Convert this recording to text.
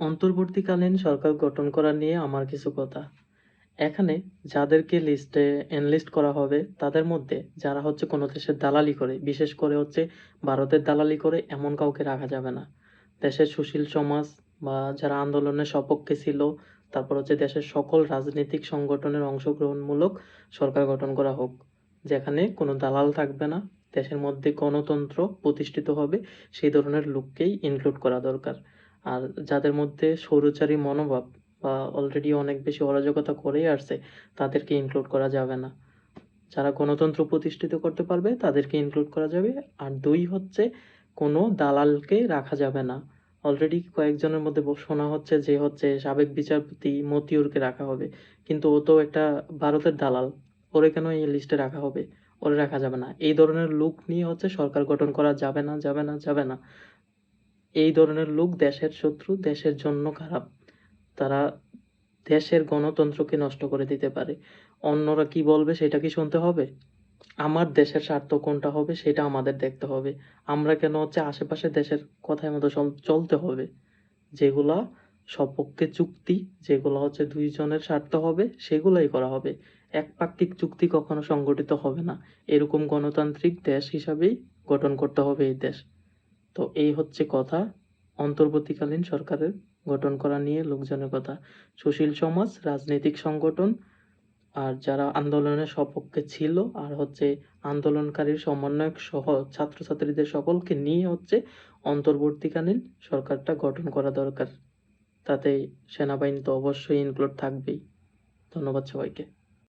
অন্তর্বর্তীকালীন সরকার গঠন করা নিয়ে আমার কিছু কথা। এখানে যাদেরকে লিস্টে এনলিস্ট করা হবে, তাদের মধ্যে যারা হচ্ছে কোনো দেশের দালালি করে, বিশেষ করে হচ্ছে ভারতের দালালি করে, এমন কাউকে রাখা যাবে না। দেশের সুশীল সমাজ বা যারা আন্দোলনের সপক্ষে ছিল, তারপর হচ্ছে দেশের সকল রাজনৈতিক সংগঠনের অংশগ্রহণমূলক সরকার গঠন করা হোক, যেখানে কোনো দালাল থাকবে না, দেশের মধ্যে গণতন্ত্র প্রতিষ্ঠিত হবে, সেই ধরনের লোককেই ইনক্লুড করা দরকার। আর যাদের মধ্যে স্বৈরচারী মনোভাব বা অলরেডি অনেক বেশি অরাজকতা করেই আসছে, তাদেরকে ইনক্লুড করা যাবে না। যারা গণতন্ত্র প্রতিষ্ঠিত করতে পারবে, তাদেরকে ইনক্লুড করা যাবে। আর দুই হচ্ছে, কোনো দালালকে রাখা যাবে না। অলরেডি কয়েকজনের মধ্যে শোনা হচ্ছে যে হচ্ছে সাবেক বিচারপতি মতিউরকে রাখা হবে। কিন্তু ও তো একটা ভারতের দালাল, ওরে কেন এই লিস্টে রাখা হবে? ওরে রাখা যাবে না। এই ধরনের লোক নিয়ে হচ্ছে সরকার গঠন করা যাবে না যাবে না যাবে না। এই ধরনের লোক দেশের শত্রু, দেশের জন্য খারাপ। তারা দেশের গণতন্ত্রকে নষ্ট করে দিতে পারে। অন্যরা কি বলবে সেটা কি শুনতে হবে? আমার দেশের স্বার্থ কোনটা হবে সেটা আমাদের দেখতে হবে। আমরা কেন হচ্ছে আশেপাশে দেশের কথায় মতো চলতে হবে? যেগুলা সপক্ষে চুক্তি, যেগুলো হচ্ছে দুইজনের স্বার্থ হবে, সেগুলাই করা হবে। একপাক্ষিক চুক্তি কখনো সংগঠিত হবে না। এরকম গণতান্ত্রিক দেশ হিসাবেই গঠন করতে হবে এই দেশ। তো এই হচ্ছে কথা। অন্তর্বর্তীকালীন সরকারের গঠন করা নিয়ে লোকজনের কথা। সুশীল সমাজ, রাজনৈতিক সংগঠন আর যারা আন্দোলনের সপক্ষে ছিল আর হচ্ছে আন্দোলনকারীর সমন্বয়ক সহ ছাত্রছাত্রীদের সকলকে নিয়ে হচ্ছে অন্তর্বর্তীকালীন সরকারটা গঠন করা দরকার। তাতে সেনাবাহিনী তো অবশ্যই ইনক্লুড থাকবেই। ধন্যবাদ সবাইকে।